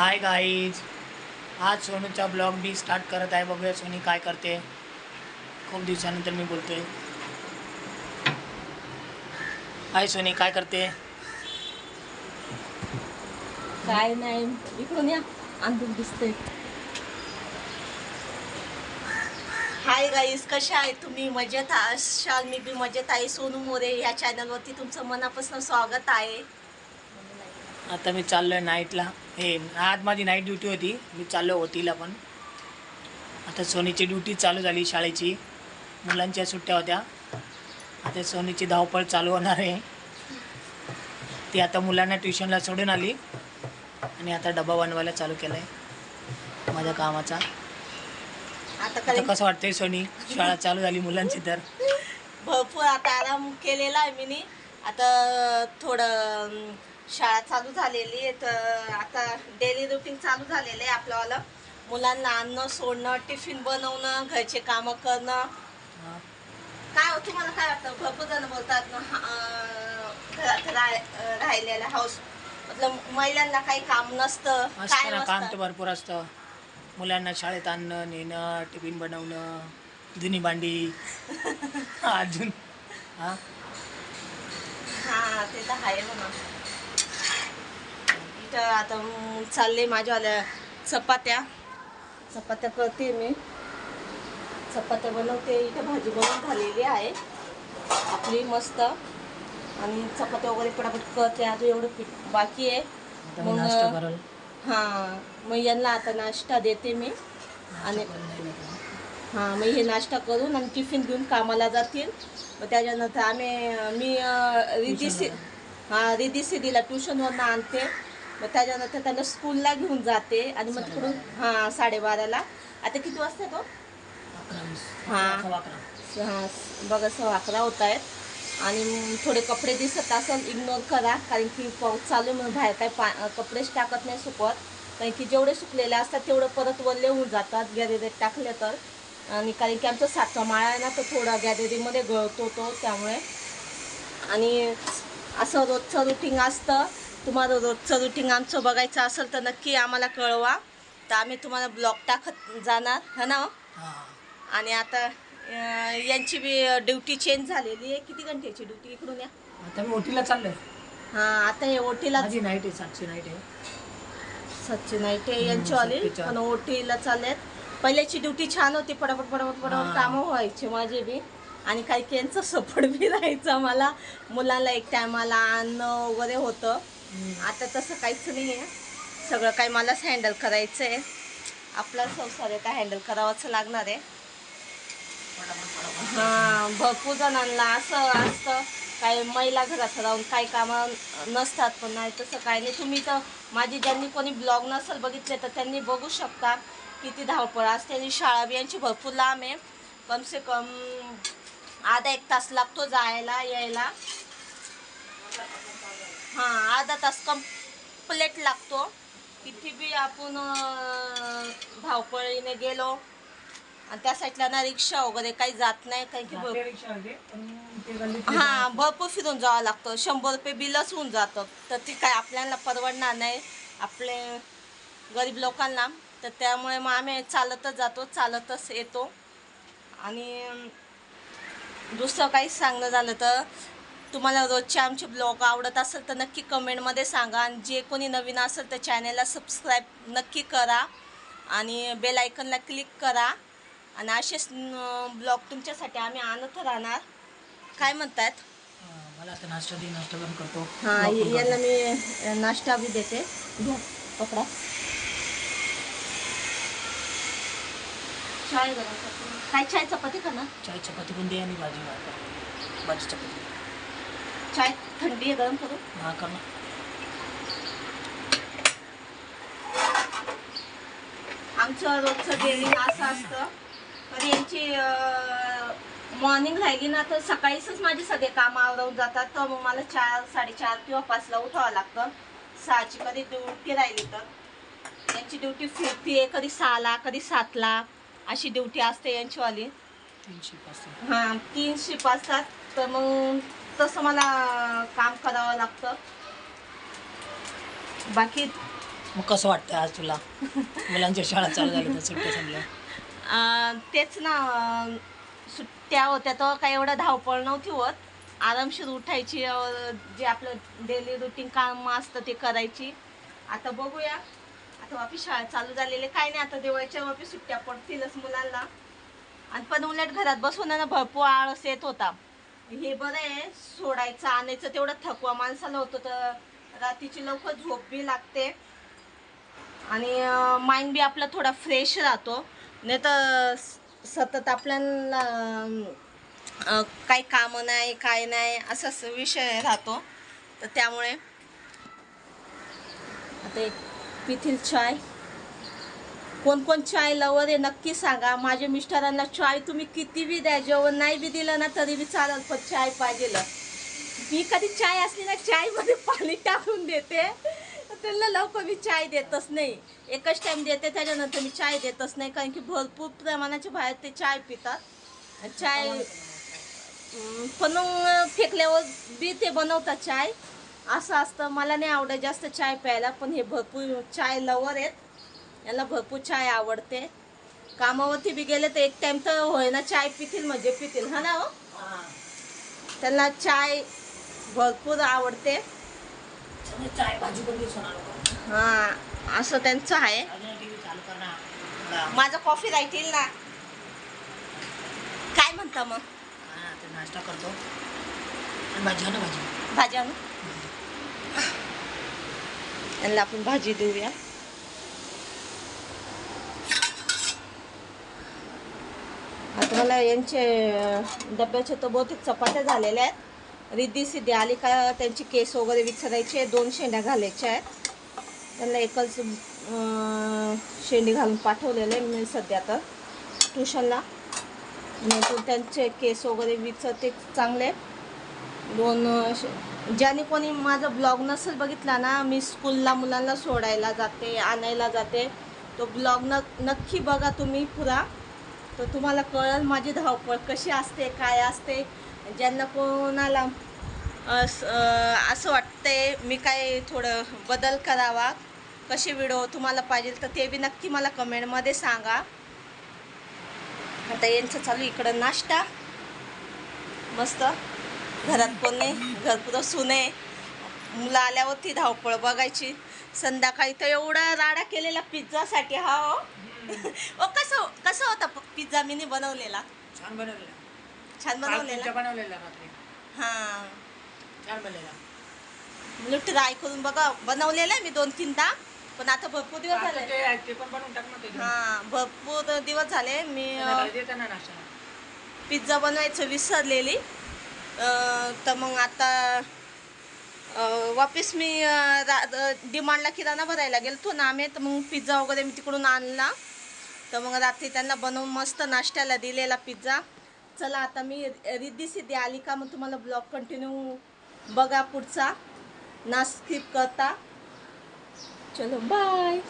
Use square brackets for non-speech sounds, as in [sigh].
Hi guys आज सोनूचा blog मी start करत आहे. बघूया सोनी काय करते. खूप दिवसानंतर मी बोलतोय. हाय सोनी. काय करते? काय नाही. इकडून या. अंधून दिसतंय. हाय गाईस कशा आहे तुम्ही? मजेत असाल मी बी मजेत आहे. सोनू मोरे या चॅनलवरती तुमचं मनापासून स्वागत आहे. आता मी चाललो आहे नाईटला हे आज माझी नाईट ड्युटी होती. मी चाललो होतीला पण. आता सोनीची ड्युटी चालू झाली शाळेची. मुलांच्या सुट्ट्या होत्या. आता सोनीची धावपळ चालू होणार आहे. ती आता मुलांना ट्युशनला सोडून आली. आणि आता डबा बनवायला चालू केला आहे माझ्या कामाचा. आता कसं वाटतंय सोनी? शाळा चालू झाली मुलांची तर. भरपूर आता आराम केलेला आहे मी आता थोडं शाळा चालू झालेली आहे. तर आता डेली रुटीन चालू झालेलं आहे आपल्यावालं. मुलांना आणणं सोडणं टिफिन बनवणं घरचे कामं करणं. काय हो तुम्हाला काय वाटतं? भरपूर जण बोलतात घरात राहिलेला हाऊस मतलब महिलांना काही काम नसतं. काय काम तर नसतं भरपूर असतं. मुलांना शाळेत आणणं नेणं टिफिन बनवणं जुनी भांडी. [laughs] अजून हा. हा ते तर आहे म्हणा. इथं आता म, चालले माझ्यावाल्या चपात्या. चपात्या करते मी. चपात्या बनवते. इथं भाजी बनवून झालेली आहे. आपली मस्त. आणि चपात्या वगैरे पटापट करते. अजून एवढं पीठ बाकी आहे. मग- करल. हां. मग यांना आता नाश्ता देते मी. आणि हां मग हे नाश्ता करून आणि टिफिन घेऊन कामाला जातील. मग त्याच्यानंतर आम्ही मी सी हां रिधी सिद्धीला ट्युशनवरनं आणते. मग त्याच्यानंतर त्यांना स्कूलला घेऊन जाते आणि मग तिकडून हां साडेबाराला. आता किती वाजता तो हा. हां बघा सहा अकरा होत आहेत. आणि थोडे कपडे दिसत असेल इग्नोर करा कारण की पाऊस चालू आहे म्हणून बाहेर काय पा कपडेच टाकत नाही सुकवत. कारण की जेवढे सुकलेले असतात तेवढं परत वल्ले होऊन जातात गॅलरीत टाकले तर. आणि कारण की आमचा सातवा माळा आहे ना तर थोडा गॅलरीमध्ये गळतो तो त्यामुळे. आणि असं रोजचं रुटीन असतं. तुम्हाला रोजचं रुटीन आमचं बघायचं असेल तर नक्की आम्हाला कळवा. तर आम्ही तुम्हाला ब्लॉग टाकत जाणार है ना? आणि आता यांची बी ड्युटी चेंज झालेली आहे. किती घंट्याची ड्युटी इकडून या? आता मी ओटीला चाललोय. हां आता हे ओटीला माझी नाईट आहे सातशे नाईट आहे. सच्ची नाईट आहे यांची सच्चीच्या. पण ओटीला चाललेत. पहिल्याची ड्युटी छान होती पटापट पटापट हां. कामं व्हायचे माझे बी. आणि काही यांचं सपोर्ट बी [laughs] राहायचं मला मुलांना एक टायमाला आणणं वगैरे होतं. आता तसं काहीच नाही आहे सगळं काही मलाच हँडल करायचं आहे आपला संसार आहे हँडल करावाच लागणार आहे. हां भरपूर जणांना असं असतं काही महिला घरात राहून काही कामं नसतात पण नाही तसं काही नाही. तुम्ही तर माझी ज्यांनी कोणी ब्लॉग नसेल बघितले तर त्यांनी बघू शकता किती धावपळ असते. आणि शाळा बियांची भरपूर लांब आहे. कमसे कम आधा एक तास लागतो जायला यायला. हां अर्धा तास कंप्लेट लागतो. किती बी आपण धावपळीने गेलो. आणि त्या साईडला ना रिक्षा वगैरे काही जात नाही काही की हा भरपूर फिरून जावं लागतं. शंभर रुपये बिलच होऊन जातं. तर ती काय आपल्याला परवडणार नाही. आपले गरीब लोकांना. तर त्यामुळे मग आम्ही चालतच जातो चालतच येतो. आणि दुसरं काही सांगणं झालं तर तुम्हाला रोजचे आमचे ब्लॉग आवडत असेल तर नक्की कमेंटमध्ये सांगा आणि जे कोणी नवीन असेल तर चॅनलला सबस्क्राईब नक्की करा आणि बेल आयकनला क्लिक करा. आणि असेच ब्लॉग तुमच्यासाठी आम्ही आणत राहणार. काय म्हणतात? हां, मला आता नाश्ता दे नाश्ता पण करतो. हां Vlog पण यांना. मी नाश्ता बी देते. घ्या पकडा. चाय गरम. काय चाय चपाती का ना चाय चपाती पण दे आणि भाजी भाजी चपाती. चाय थंडी आहे गरम करू हा कर आमचं रोजचं डेली असं असतं. तर यांची मॉर्निंग राहिली ना तर सकाळीच माझे सगळे काम आवरून जातात. तर मग मला चार साडेचार किंवा पाचला उठावं लागतं. सहाची कधी ड्युटी राहिली तर. यांची ड्युटी फिरते कधी सहाला कधी सातला. अशी ड्युटी असते यांचीवाली. तीनशे पाच हां तीन शिप असतात तर मग तसं मला काम करावं लागतं. बाकी मग कसं वाटतं आज तुला? मुलांच्या शाळा चालू झाल्या तर सुट्ट्या संपल्या. अं, तेच ना अं, सुट्ट्या होत्या तर काही एवढं धावपळ नव्हती होत. आरामशीर उठायची अं, जे आपलं डेली रुटीन काम असतं ते करायची. आता बघूया. आता वापिस शाळा चालू झालेले काय नाही आता दिवाळीच्या वापिस सुट्ट्या पडतीलच मुलांना. आणि पण उलट घरात बसून ना भरपूर आळस येत होता. हे बरं आहे सोडायचं आणायचं तेवढं थकवा माणसाला होतं तर रात्रीची लवकर झोप बी लागते. आणि माइंड बी आपला थोडा फ्रेश राहतो. नाही तर सतत आपल्याला काही कामं नाही काय नाही असाच विषय राहतो. तर त्यामुळे आता एक पिथील चाय. कोण कोण चाय लवर आहे नक्की सांगा. माझ्या मिस्टरांना चाय तुम्ही किती बी द्या जेवण नाही बी दिलं ना तरी बी चालेल पण चाय पाहिजे मी कधी चाय असली ना चायमध्ये पाणी टाकून देते. त्यांना लवकर मी चाय देतच नाही. एकच टाइम देते त्याच्यानंतर मी चाय देतच नाही कारण की भरपूर प्रमाणाच्या बाहेर ते चाय पितात. चाय पण फेकल्यावर बी ते बनवतात चाय. असं असतं मला नाही आवडत जास्त चाय प्यायला पण हे भरपूर चाय लवर आहेत. याला भरपूर चाय आवडते. कामावरती बी गेले तर एक टाइम तर होय ना चाय पितील म्हणजे पितील. हा ना हो? त्यांना चाय भरपूर आवडते. हा असं त्यांचं आहे. माझं कॉफी राहतील ना. काय म्हणता मग? नाश्ता करतो. भाजी भाजी. भाजी आणू? यांना आपण भाजी देऊया. मला यांचे डब्याचे तर बहुतेक चपात्या झालेल्या आहेत. रिद्धी सिद्धी आली का त्यांची केस वगैरे विचारायचे दोन शेंड्या घालायच्या आहेत. त्यांना एकच शेंडी घालून पाठवलेलं आहे मी सध्या तर ट्युशनला. नंतर त्यांचे केस वगैरे विचारते चांगले दोन ज्याने कोणी माझा ब्लॉग नसेल बघितला ना मी स्कूलला मुलांना सोडायला जाते आणायला जाते. तो ब्लॉग न नक्की बघा तुम्ही पुरा. तर तुम्हाला कळेल माझी धावपळ कशी असते काय असते? ज्यांना कोणाला असं वाटतंय मी काय थोडं बदल करावा कसे व्हिडिओ तुम्हाला पाहिजे तर ते बी नक्की मला कमेंटमध्ये सांगा. आता यांचं चालू इकडं नाश्ता. मस्त. घरात कोण नाही घरपुरं सुने मुलं आल्यावरती धावपळ बघायची. संध्याकाळी तर एवढा राडा केलेला पिझ्झासाठी हा हो. [laughs] ओ कसं कसं होता पिझ्झा मीने बनवलेला? छान बनवलेला. छान बनवलेला? बनवलेला रात्री. हां. छान बनलेला. ट्राय करून बघा बनवलेला आहे मी दोन तीनदा पण आता भरपूर दिवस झाले. ते ते पण बनवून टाक ना ते घेऊन. हां भरपूर दिवस झाले मी नाश्ता. पिझ्झा बनवायचं विसरलेली. तर मग आता वापस मी डिमांडला किराणा भरायला गेलतो ना आम्ही तर मग पिझ्झा वगैरे मी तिकडून आणला. तर मग रात्री त्यांना बनवून मस्त नाश्त्याला दिलेला पिझ्झा. चला आता मी रिद्धी सिद्धी आली का मग तुम्हाला ब्लॉग कंटिन्यू बघा पुढचा. ना स्किप करता. चलो बाय